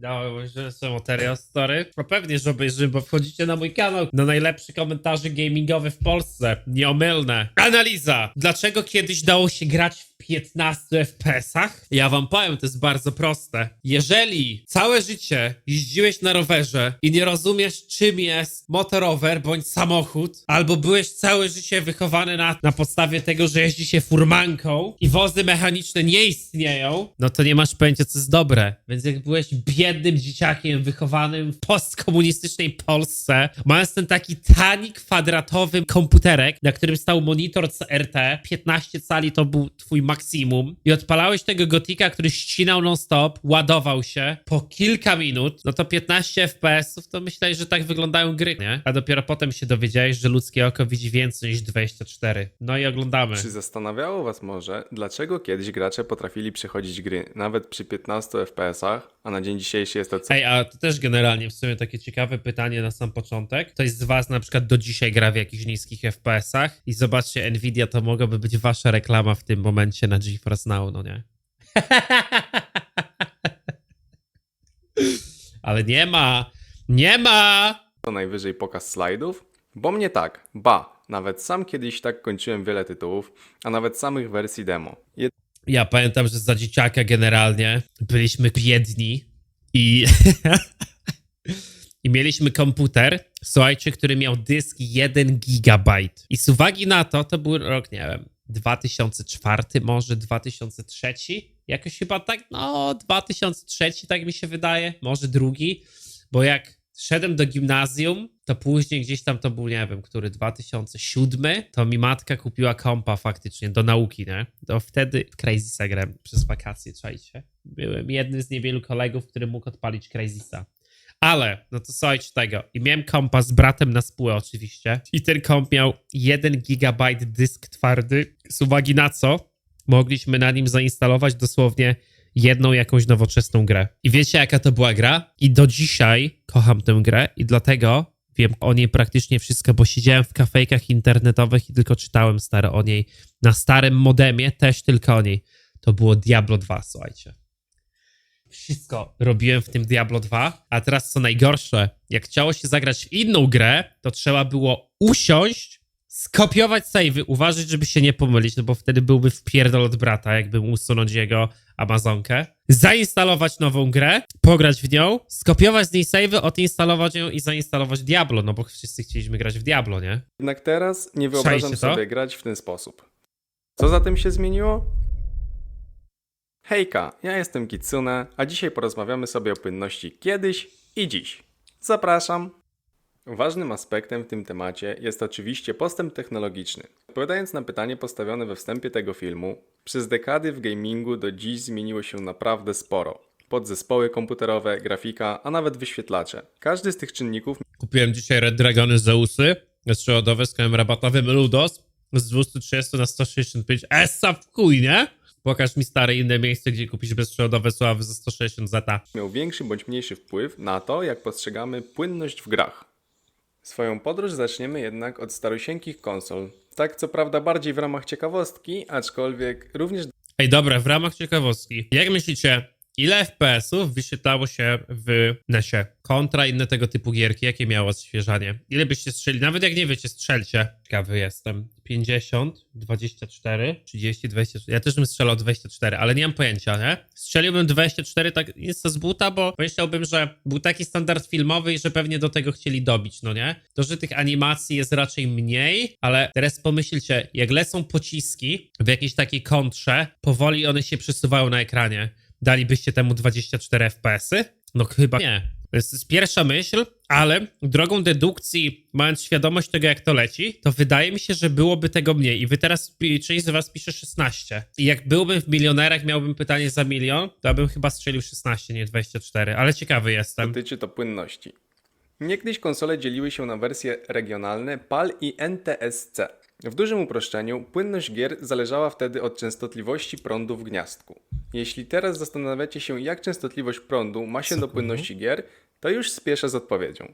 No, że są materiał story. No pewnie, że obejrzymy, bo wchodzicie na mój kanał. Na najlepsze komentarze gamingowe w Polsce. Nieomylne. Analiza. Dlaczego kiedyś dało się grać w 15 FPS-ach? Ja wam powiem, to jest bardzo proste. Jeżeli całe życie jeździłeś na rowerze i nie rozumiesz, czym jest motorower bądź samochód, albo byłeś całe życie wychowany na, na podstawie tego, że jeździ się furmanką i wozy mechaniczne nie istnieją, no to nie masz pojęcia, co jest dobre. Więc jak byłeś biednym dzieciakiem wychowanym w postkomunistycznej Polsce, mając ten taki tani, kwadratowy komputerek, na którym stał monitor CRT, 15 cali to był twój maksimum i odpalałeś tego gotika, który ścinał non-stop, ładował się po kilka minut, no to 15 FPS-ów to myślałeś, że tak wyglądają gry, nie? A dopiero potem się dowiedziałeś, że ludzkie oko widzi więcej niż 24. No i oglądamy. Czy zastanawiało Was może, dlaczego kiedyś gracze potrafili przechodzić gry nawet przy 15 FPS-ach, a na dzień dzisiejszy jest to co Ej, a to też generalnie w sumie takie ciekawe pytanie na sam początek. Ktoś z was na przykład do dzisiaj gra w jakichś niskich FPS-ach i zobaczcie, Nvidia to mogłaby być wasza reklama w tym momencie na GeForce Now, no nie? Ale nie ma! Nie ma! co najwyżej pokaz slajdów? Bo mnie tak, ba, nawet sam kiedyś tak kończyłem wiele tytułów, a nawet samych wersji demo. Ja pamiętam, że za dzieciaka generalnie byliśmy biedni i, i mieliśmy komputer, słuchajcie, który miał dysk 1 gigabajt. I z uwagi na to, to był rok, nie wiem, 2004, może 2003, jakoś chyba tak, no 2003 tak mi się wydaje, może drugi, bo jak szedłem do gimnazjum, to później gdzieś tam to był, nie wiem, który 2007, to mi matka kupiła kompa faktycznie do nauki, nie? To wtedy Crazysa grałem przez wakacje, czajcie. Byłem jednym z niewielu kolegów, który mógł odpalić Crazysa. Ale, no to słuchajcie tego. I miałem kompa z bratem na spółę oczywiście. I ten komp miał 1 GB dysk twardy. Z uwagi na co mogliśmy na nim zainstalować dosłownie jedną jakąś nowoczesną grę. I wiecie, jaka to była gra? I do dzisiaj kocham tę grę i dlatego wiem o niej praktycznie wszystko, bo siedziałem w kafejkach internetowych i tylko czytałem stare o niej. Na starym modemie też tylko o niej. To było Diablo 2, słuchajcie. Wszystko robiłem w tym Diablo 2, a teraz co najgorsze, jak chciało się zagrać w inną grę, to trzeba było usiąść, skopiować savey, uważać, żeby się nie pomylić, no bo wtedy byłby wpierdol od brata, jakby mu usunąć jego Amazonkę, zainstalować nową grę, pograć w nią, skopiować z niej savey, odinstalować ją i zainstalować Diablo, no bo wszyscy chcieliśmy grać w Diablo, nie? Jednak teraz nie wyobrażam Czajcie to? sobie grać w ten sposób. Co zatem się zmieniło? Hejka, ja jestem Kitsune, a dzisiaj porozmawiamy sobie o płynności kiedyś i dziś. Zapraszam! Ważnym aspektem w tym temacie jest oczywiście postęp technologiczny. Odpowiadając na pytanie postawione we wstępie tego filmu, przez dekady w gamingu do dziś zmieniło się naprawdę sporo. Podzespoły komputerowe, grafika, a nawet wyświetlacze. Każdy z tych czynników Kupiłem dzisiaj Red Dragony Zeusy, strzelodowe z kołem rabatowym Ludos z 230 na 165. Essa w chuj, nie? Pokaż mi stare inne miejsce, gdzie kupić bezprzewodowe sławy za 160 zeta. miał większy bądź mniejszy wpływ na to, jak postrzegamy płynność w grach. Swoją podróż zaczniemy jednak od starosieńkich konsol. Tak co prawda bardziej w ramach ciekawostki, aczkolwiek również Ej, dobra, w ramach ciekawostki. Jak myślicie, ile FPS-ów wyświetlało się w NESie? Kontra inne tego typu gierki, jakie miało odświeżanie? Ile byście strzeli? Nawet jak nie wiecie, strzelcie. Ciekawy jestem. 50, 24, 30, 24. Ja też bym strzelał 24, ale nie mam pojęcia, nie? Strzeliłbym 24 tak jest to z buta, bo myślałbym, że był taki standard filmowy i że pewnie do tego chcieli dobić, no nie? To, że tych animacji jest raczej mniej, ale teraz pomyślcie, jak lecą pociski w jakiejś takiej kontrze, powoli one się przesuwają na ekranie. Dalibyście temu 24 FPS-y? No chyba nie. To jest, pierwsza myśl, ale drogą dedukcji, mając świadomość tego, jak to leci, to wydaje mi się, że byłoby tego mniej. I wy teraz, część z was pisze 16. I jak byłbym w milionerach, miałbym pytanie za milion, to bym chyba strzelił 16, nie 24. Ale ciekawy jestem. dotyczy to płynności. Niegdyś konsole dzieliły się na wersje regionalne PAL i NTSC. W dużym uproszczeniu, płynność gier zależała wtedy od częstotliwości prądu w gniazdku. Jeśli teraz zastanawiacie się, jak częstotliwość prądu ma się do płynności gier, to już spieszę z odpowiedzią.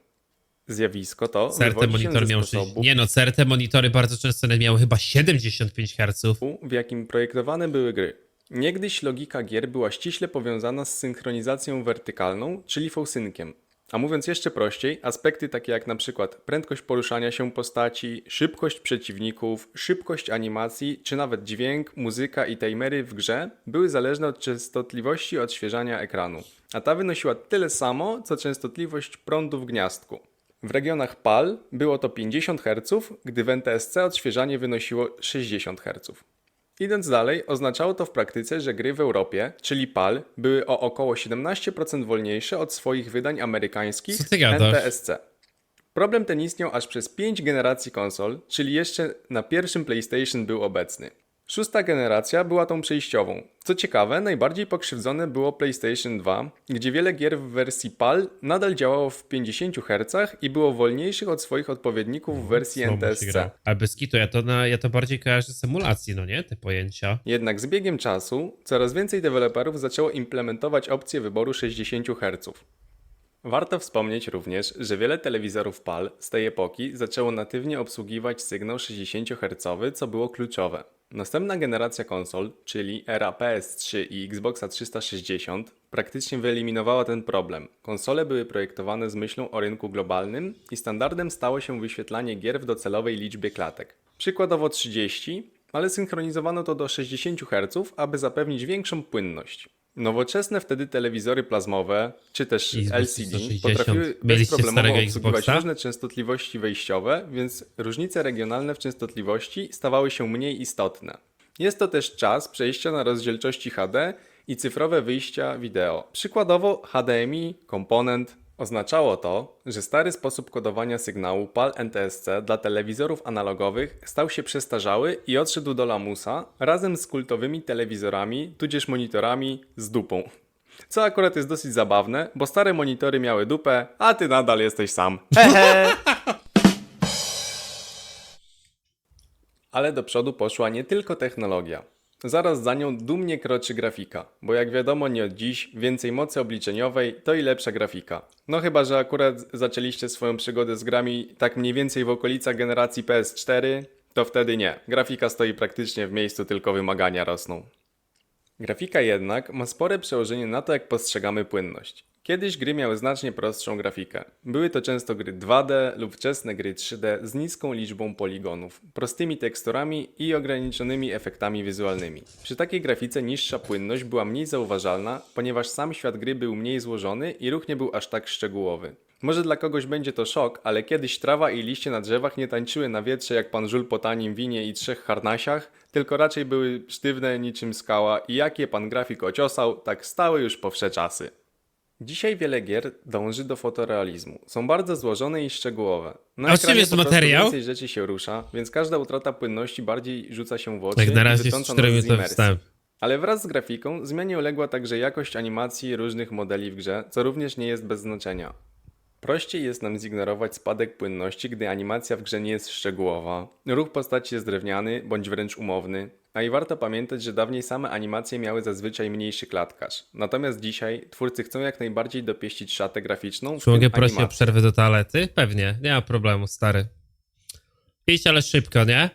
Zjawisko to CRT monitor miał sposobu, 6. Nie no, CRT monitory bardzo często miały chyba 75 Hz. w jakim projektowane były gry. Niegdyś logika gier była ściśle powiązana z synchronizacją wertykalną, czyli fałsynkiem. A mówiąc jeszcze prościej, aspekty takie jak na przykład prędkość poruszania się postaci, szybkość przeciwników, szybkość animacji, czy nawet dźwięk, muzyka i timery w grze były zależne od częstotliwości odświeżania ekranu. A ta wynosiła tyle samo, co częstotliwość prądu w gniazdku. W regionach PAL było to 50 Hz, gdy w NTSC odświeżanie wynosiło 60 Hz. Idąc dalej, oznaczało to w praktyce, że gry w Europie, czyli PAL, były o około 17% wolniejsze od swoich wydań amerykańskich? NTSC. Problem ten istniał aż przez 5 generacji konsol, czyli jeszcze na pierwszym PlayStation był obecny. Szósta generacja była tą przejściową. Co ciekawe, najbardziej pokrzywdzone było PlayStation 2, gdzie wiele gier w wersji PAL nadal działało w 50 Hz i było wolniejszych od swoich odpowiedników w wersji się NTSC. Ale bez kitu, ja to, na, ja to bardziej kojarzę z symulacji, no nie? Te pojęcia. Jednak z biegiem czasu coraz więcej deweloperów zaczęło implementować opcję wyboru 60 Hz. Warto wspomnieć również, że wiele telewizorów PAL z tej epoki zaczęło natywnie obsługiwać sygnał 60 Hz, co było kluczowe. Następna generacja konsol, czyli era PS3 i Xboxa 360, praktycznie wyeliminowała ten problem. Konsole były projektowane z myślą o rynku globalnym i standardem stało się wyświetlanie gier w docelowej liczbie klatek. Przykładowo 30, ale synchronizowano to do 60 Hz, aby zapewnić większą płynność. Nowoczesne wtedy telewizory plazmowe, czy też Xbox LCD, 360. potrafiły Mieliście bezproblemowo starego obsługiwać Xboxa? różne częstotliwości wejściowe, więc różnice regionalne w częstotliwości stawały się mniej istotne. Jest to też czas przejścia na rozdzielczości HD i cyfrowe wyjścia wideo. Przykładowo HDMI, komponent. Oznaczało to, że stary sposób kodowania sygnału PAL NTSC dla telewizorów analogowych stał się przestarzały i odszedł do lamusa razem z kultowymi telewizorami, tudzież monitorami z dupą. Co akurat jest dosyć zabawne, bo stare monitory miały dupę, a ty nadal jesteś sam. Ale do przodu poszła nie tylko technologia. Zaraz za nią dumnie kroczy grafika, bo jak wiadomo nie od dziś więcej mocy obliczeniowej to i lepsza grafika. No chyba, że akurat zaczęliście swoją przygodę z grami tak mniej więcej w okolicach generacji PS4, to wtedy nie. Grafika stoi praktycznie w miejscu, tylko wymagania rosną. Grafika jednak ma spore przełożenie na to, jak postrzegamy płynność. Kiedyś gry miały znacznie prostszą grafikę. Były to często gry 2D lub wczesne gry 3D z niską liczbą poligonów, prostymi teksturami i ograniczonymi efektami wizualnymi. Przy takiej grafice niższa płynność była mniej zauważalna, ponieważ sam świat gry był mniej złożony i ruch nie był aż tak szczegółowy. Może dla kogoś będzie to szok, ale kiedyś trawa i liście na drzewach nie tańczyły na wietrze jak pan żul po tanim winie i trzech harnasiach, tylko raczej były sztywne niczym skała i jak je pan grafik ociosał, tak stały już po wsze czasy. Dzisiaj wiele gier dąży do fotorealizmu. Są bardzo złożone i szczegółowe. Na A w czym jest materiał? Więcej rzeczy się rusza, więc każda utrata płynności bardziej rzuca się w oczy Jak na razie jest wytrąca 4 nas z minuty imersji. wstęp. Ale wraz z grafiką zmianie uległa także jakość animacji różnych modeli w grze, co również nie jest bez znaczenia. Prościej jest nam zignorować spadek płynności, gdy animacja w grze nie jest szczegółowa, ruch postaci jest drewniany bądź wręcz umowny, a i warto pamiętać, że dawniej same animacje miały zazwyczaj mniejszy klatkarz. Natomiast dzisiaj twórcy chcą jak najbardziej dopieścić szatę graficzną Czy mogę prosić o przerwę do toalety? Pewnie, nie ma problemu, stary. Idź, ale szybko, nie?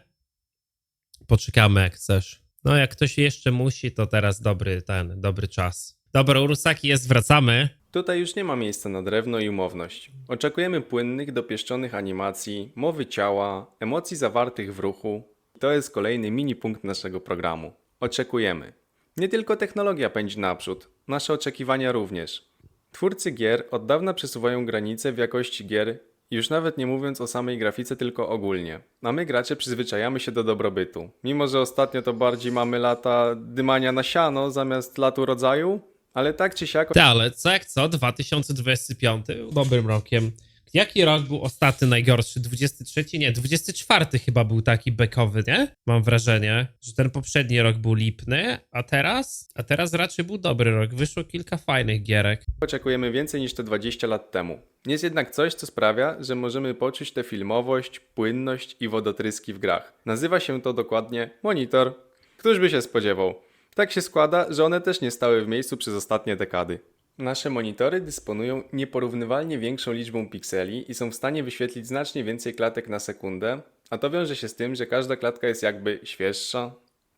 Poczekamy jak chcesz. No, jak ktoś jeszcze musi, to teraz dobry ten, dobry czas. Dobra, Urusaki jest, wracamy. Tutaj już nie ma miejsca na drewno i umowność. Oczekujemy płynnych, dopieszczonych animacji, mowy ciała, emocji zawartych w ruchu. To jest kolejny mini punkt naszego programu. Oczekujemy. Nie tylko technologia pędzi naprzód, nasze oczekiwania również. Twórcy gier od dawna przesuwają granice w jakości gier, już nawet nie mówiąc o samej grafice, tylko ogólnie. A my gracze przyzwyczajamy się do dobrobytu. Mimo, że ostatnio to bardziej mamy lata dymania na siano zamiast latu rodzaju, ale tak czy siak Ty, ale co jak co, 2025 był dobrym rokiem. Jaki rok był ostatni najgorszy? 23? Nie, 24 chyba był taki bekowy, nie? Mam wrażenie, że ten poprzedni rok był lipny, a teraz? A teraz raczej był dobry rok. Wyszło kilka fajnych gierek. oczekujemy więcej niż te 20 lat temu. Jest jednak coś, co sprawia, że możemy poczuć tę filmowość, płynność i wodotryski w grach. Nazywa się to dokładnie monitor. Któż by się spodziewał? Tak się składa, że one też nie stały w miejscu przez ostatnie dekady. Nasze monitory dysponują nieporównywalnie większą liczbą pikseli i są w stanie wyświetlić znacznie więcej klatek na sekundę, a to wiąże się z tym, że każda klatka jest jakby świeższa.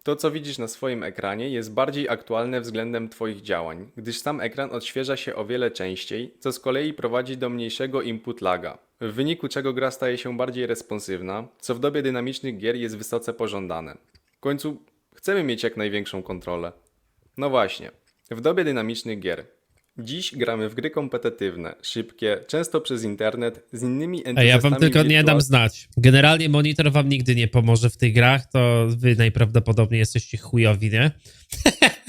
To, co widzisz na swoim ekranie, jest bardziej aktualne względem Twoich działań, gdyż sam ekran odświeża się o wiele częściej, co z kolei prowadzi do mniejszego input laga, w wyniku czego gra staje się bardziej responsywna, co w dobie dynamicznych gier jest wysoce pożądane. W końcu chcemy mieć jak największą kontrolę. No właśnie, w dobie dynamicznych gier. Dziś gramy w gry kompetytywne, szybkie, często przez internet, z innymi A entuzjastami ja wam tylko nie dam znać. Generalnie monitor wam nigdy nie pomoże w tych grach, to wy najprawdopodobniej jesteście chujowi, nie?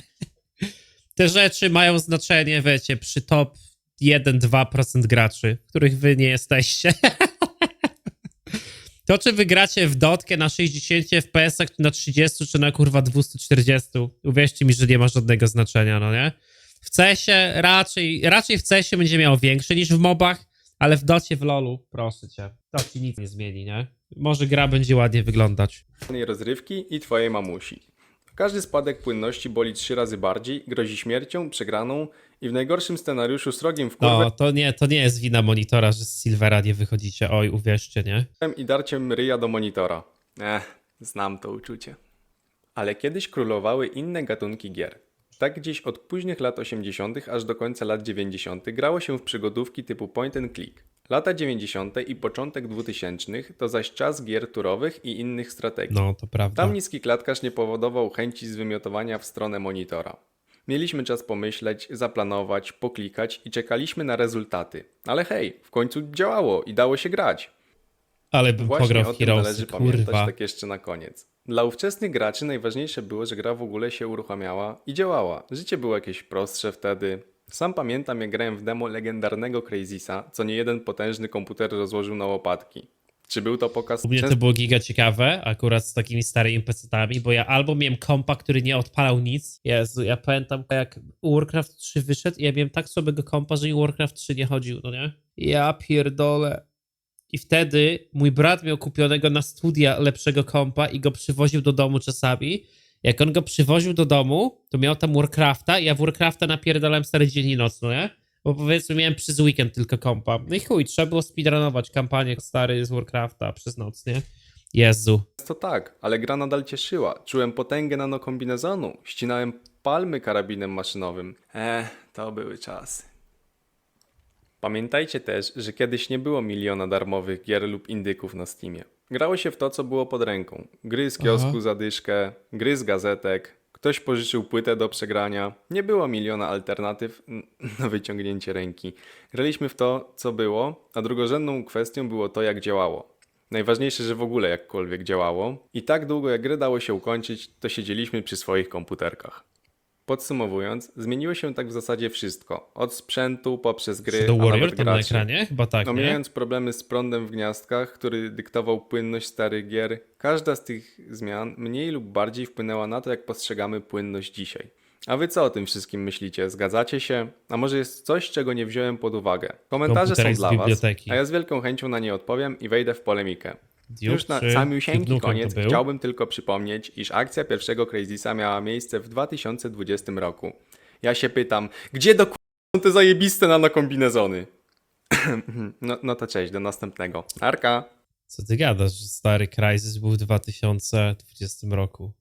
Te rzeczy mają znaczenie, wiecie, przy top 1-2% graczy, których wy nie jesteście. To, czy wy gracie w dotkę na 60 FPS-ach, czy na 30, czy na kurwa 240, uwierzcie mi, że nie ma żadnego znaczenia, no nie? W CS-ie raczej, raczej w CS-ie będzie miał większy niż w mobach, ale w docie w lolu, proszę cię, to ci nic nie zmieni, nie? Może gra będzie ładnie wyglądać. rozrywki i twojej mamusi. Każdy spadek płynności boli trzy razy bardziej, grozi śmiercią, przegraną i w najgorszym scenariuszu srogiem w kurwę No, to nie, to nie jest wina monitora, że z Silvera nie wychodzicie, oj, uwierzcie, nie? i darciem ryja do monitora. Ech, znam to uczucie. Ale kiedyś królowały inne gatunki gier. Tak gdzieś od późnych lat 80. aż do końca lat 90. grało się w przygodówki typu point and click. Lata 90. i początek 2000 to zaś czas gier turowych i innych strategii. No, to prawda. Tam niski klatkarz nie powodował chęci zwymiotowania w stronę monitora. Mieliśmy czas pomyśleć, zaplanować, poklikać i czekaliśmy na rezultaty. Ale hej, w końcu działało i dało się grać. Ale bym Właśnie pograł o w tym Heroesy, należy pamiętać kurwa. tak jeszcze na koniec. Dla ówczesnych graczy najważniejsze było, że gra w ogóle się uruchamiała i działała. Życie było jakieś prostsze wtedy. Sam pamiętam, jak grałem w demo legendarnego Crazisa, co nie jeden potężny komputer rozłożył na łopatki. Czy był to pokaz U mnie to było giga ciekawe, akurat z takimi starymi PC-tami, bo ja albo miałem kompa, który nie odpalał nic. Jezu, ja pamiętam jak Warcraft 3 wyszedł i ja miałem tak słabego kompa, że i Warcraft 3 nie chodził, no nie? Ja pierdolę. I wtedy mój brat miał kupionego na studia lepszego kompa i go przywoził do domu czasami. Jak on go przywoził do domu, to miał tam Warcrafta i ja w Warcrafta napierdalałem stary dzień i noc, no nie? Bo powiedzmy miałem przez weekend tylko kompa. No i chuj, trzeba było speedrunować kampanię stary z Warcrafta przez noc, nie? Jezu. To tak, ale gra nadal cieszyła. Czułem potęgę nanokombinezonu, ścinałem palmy karabinem maszynowym. Eh, to były czasy. Pamiętajcie też, że kiedyś nie było miliona darmowych gier lub indyków na Steamie. Grało się w to, co było pod ręką. Gry z kiosku Aha. za dyszkę, gry z gazetek, ktoś pożyczył płytę do przegrania. Nie było miliona alternatyw na wyciągnięcie ręki. Graliśmy w to, co było, a drugorzędną kwestią było to, jak działało. Najważniejsze, że w ogóle jakkolwiek działało. I tak długo jak grę dało się ukończyć, to siedzieliśmy przy swoich komputerkach. Podsumowując, zmieniło się tak w zasadzie wszystko. Od sprzętu poprzez gry, a Warrior tam na ekranie? Chyba tak? Omijając problemy z prądem w gniazdkach, który dyktował płynność starych gier, każda z tych zmian mniej lub bardziej wpłynęła na to, jak postrzegamy płynność dzisiaj. A wy co o tym wszystkim myślicie? Zgadzacie się? A może jest coś, czego nie wziąłem pod uwagę? Komentarze są dla was, a ja z wielką chęcią na nie odpowiem i wejdę w polemikę. Duke Już na samiusieńki koniec chciałbym tylko przypomnieć, iż akcja pierwszego Crazisa miała miejsce w 2020 roku. Ja się pytam, gdzie do są te zajebiste nanokombinezony? no, no to cześć, do następnego. Arka! Co ty gadasz, że stary Crysis był w 2020 roku?